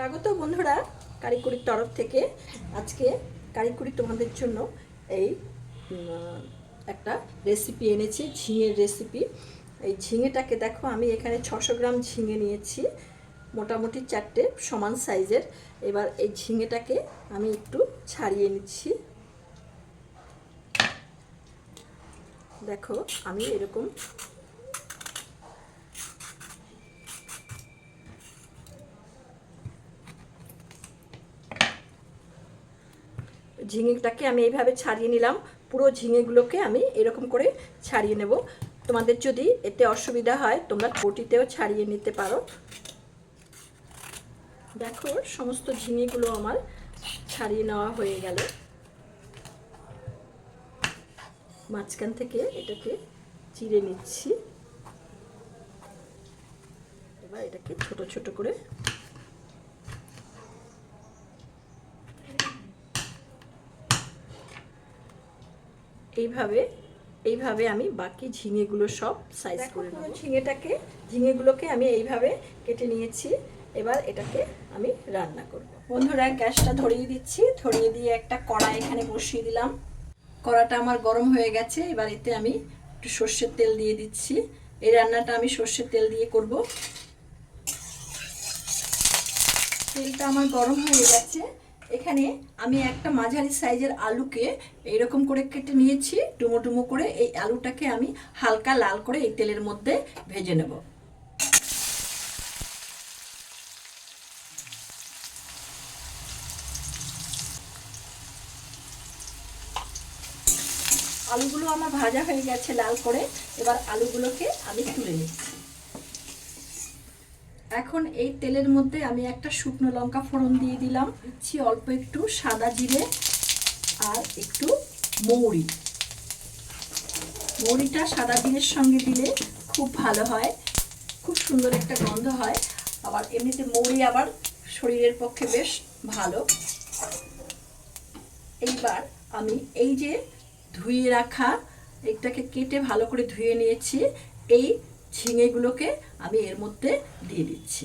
স্বাগত বন্ধুরা কারিকুরির তরফ থেকে। আজকে কারিকুরি তোমাদের জন্য এই একটা রেসিপি এনেছি, ঝিঙের রেসিপি এই ঝিঙেটাকে দেখো, আমি এখানে ছশো গ্রাম ঝিঙে নিয়েছি, মোটামুটি চারটে, সমান সাইজের। এবার এই ঝিঙেটাকে আমি একটু ছাড়িয়ে নিচ্ছি। দেখো, আমি এরকম ঝিঙেটাকে আমি এইভাবে ছাড়িয়ে নিলাম। পুরো ঝিঙেগুলোকে আমি এরকম করে ছাড়িয়ে নেব। তোমাদের যদি এতে অসুবিধা হয়, তোমরা বটিতেও ছাড়িয়ে নিতে পারো। দেখো, সমস্ত ঝিঙেগুলো আমার ছাড়িয়ে নেওয়া হয়ে গেল। মাঝখান থেকে এটাকে চিড়ে নিচ্ছি। এবার এটাকে ছোট ছোট করে এইভাবে এইভাবে আমি বাকি ঝিঙেগুলো সব সাইজ করে নেব। ঝিঙেটাকে ঝিঙেগুলোকে আমি এইভাবে কেটে নিয়েছি। এবার এটাকে আমি রান্না করব। বন্ধুরা গ্যাসটা ধরিয়ে দিচ্ছি। ধরিয়ে দিয়ে একটা কড়া এখানে বসিয়ে দিলাম। কড়াটা আমার গরম হয়ে গেছে। এবার এতে আমি একটু সর্ষের তেল দিয়ে দিচ্ছি। এই রান্নাটা আমি সর্ষের তেল দিয়ে করব। তেলটা আমার গরম হয়ে গেছে। এখানে আমি একটা মাঝারি সাইজের আলুকে এরকম করে কেটে নিয়েছি ডুমো ডুমো করে এই আলুটাকে আমি হালকা লাল করে এই তেলের মধ্যে ভেজে নেব। আলুগুলো আমার ভাজা হয়ে গেছে লাল করে, এবার আলুগুলোকে আমি তুলে নিচ্ছি। এখন এই তেলের মধ্যে আমি একটা শুকনো লঙ্কা ফোড়ন দিয়ে দিলাম। দিচ্ছি অল্প একটু সাদা জিরে আর একটু মৌরি। মৌরিটা সাদা জিরের সঙ্গে দিলে খুব ভালো হয়, খুব সুন্দর একটা গন্ধ হয়। আবার এমনিতে মৌরি আবার শরীরের পক্ষে বেশ ভালো। এইবার আমি এই যে ধুয়ে রাখা এটাকে কেটে ভালো করে ধুয়ে নিয়েছি। এই ঝিঙেগুলোকে আমি এর মধ্যে দিয়ে দিচ্ছি।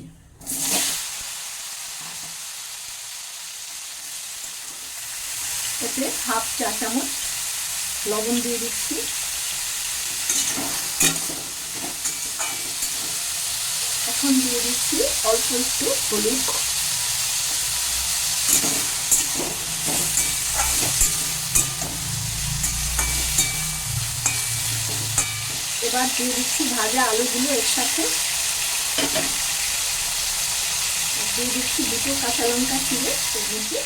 এতে হাফ চা চামচ লবণ দিয়ে দিচ্ছি। এখন দিয়ে দিচ্ছি অল্প একটু হলুদ। এবার দিয়ে দিচ্ছি ভাজা আলুগুলো এর সাথে দিয়ে দিচ্ছি দুটো কাঁচা লঙ্কা ছিল মধ্যে।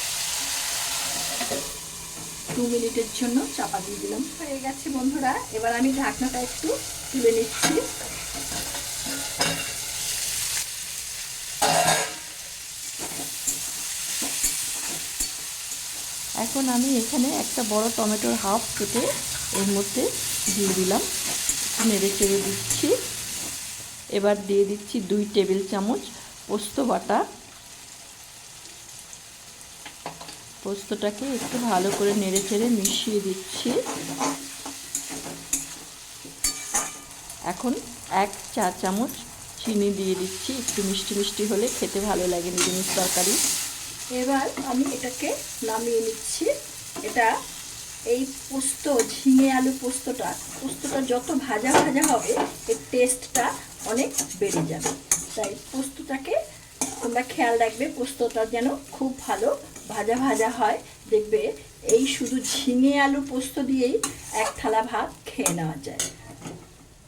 দু মিনিটের জন্য চাপা দিয়ে দিলাম। হয়ে গেছে বন্ধুরা, এবার আমি ঢাকনাটা একটু তুলে নিচ্ছি। এখন আমি এখানে একটা বড় টমেটোর হাফ কেটে এর মধ্যে দিয়ে দিলাম। নেড়ে চেড়ে দিচ্ছি। এবার দিয়ে দিচ্ছি দুই টেবিল চামচ পোস্ত বাটা। পোস্তটাকে একটু ভালো করে নেড়ে চেড়ে মিশিয়ে দিচ্ছি। এখন এক চা চামচ চিনি দিয়ে দিচ্ছি। একটু মিষ্টি মিষ্টি হলে খেতে ভালো লাগে নিরামিষ তরকারি। এবার আমি এটাকে নামিয়ে নিচ্ছি। এটা এই পোস্ত, ঝিঙে আলু পোস্তটা পোস্তটা যত ভাজা ভাজা হবে, এর টেস্টটা অনেক বেড়ে যাবে। তাই পোস্তটাকে তোমরা খেয়াল রাখবে, পোস্তটা যেন খুব ভালো ভাজা ভাজা হয়। দেখবে এই শুধু ঝিঙে আলু পোস্ত দিয়েই এক থালা ভাত খেয়ে নেওয়া যায়।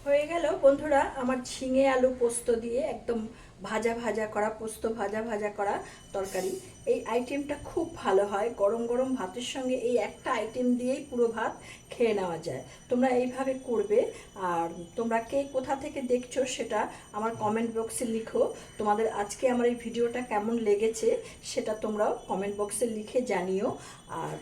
হয়ে গেল বন্ধুরা, আমার ঝিঙে আলু পোস্ত দিয়ে একদম ভাজা ভাজা করা, পোস্ত ভাজা ভাজা করা তরকারি। এই আইটেমটা খুব ভালো হয়। গরম গরম ভাতের সঙ্গে এই একটা আইটেম দিয়েই পুরো ভাত খেয়ে নেওয়া যায়। তোমরা এইভাবে করবে। আর তোমরা কে কোথা থেকে দেখছ সেটা আমার কমেন্ট বক্সে লিখো। তোমাদের আজকে আমার এই ভিডিওটা কেমন লেগেছে সেটা তোমরাও কমেন্ট বক্সে লিখে জানিও। আর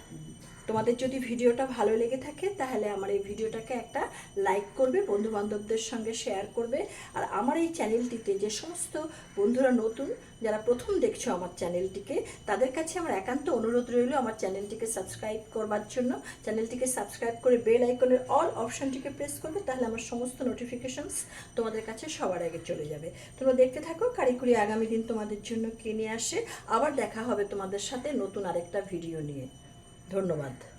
তোমাদের যদি ভিডিওটা ভালো লেগে থাকে, তাহলে আমার এই ভিডিওটাকে একটা লাইক করবে বন্ধু বান্ধবদের সঙ্গে শেয়ার করবে। আর আমার এই চ্যানেলটিতে যে সমস্ত বন্ধুরা নতুন, যারা প্রথম দেখছ আমার চ্যানেলটিকে তাদের কাছে আমার একান্ত অনুরোধ রইল আমার চ্যানেলটিকে সাবস্ক্রাইব করবার জন্য। চ্যানেলটিকে সাবস্ক্রাইব করে বেল আইকনের অল অপশানটিকে প্রেস করবে, তাহলে আমার সমস্ত নোটিফিকেশনস তোমাদের কাছে সবার আগে চলে যাবে। তোমরা দেখতে থাকো, কারিকুরি আগামী দিন তোমাদের জন্য কে নিয়ে আসে। আবার দেখা হবে তোমাদের সাথে নতুন আরেকটা ভিডিও নিয়ে। ধন্যবাদ।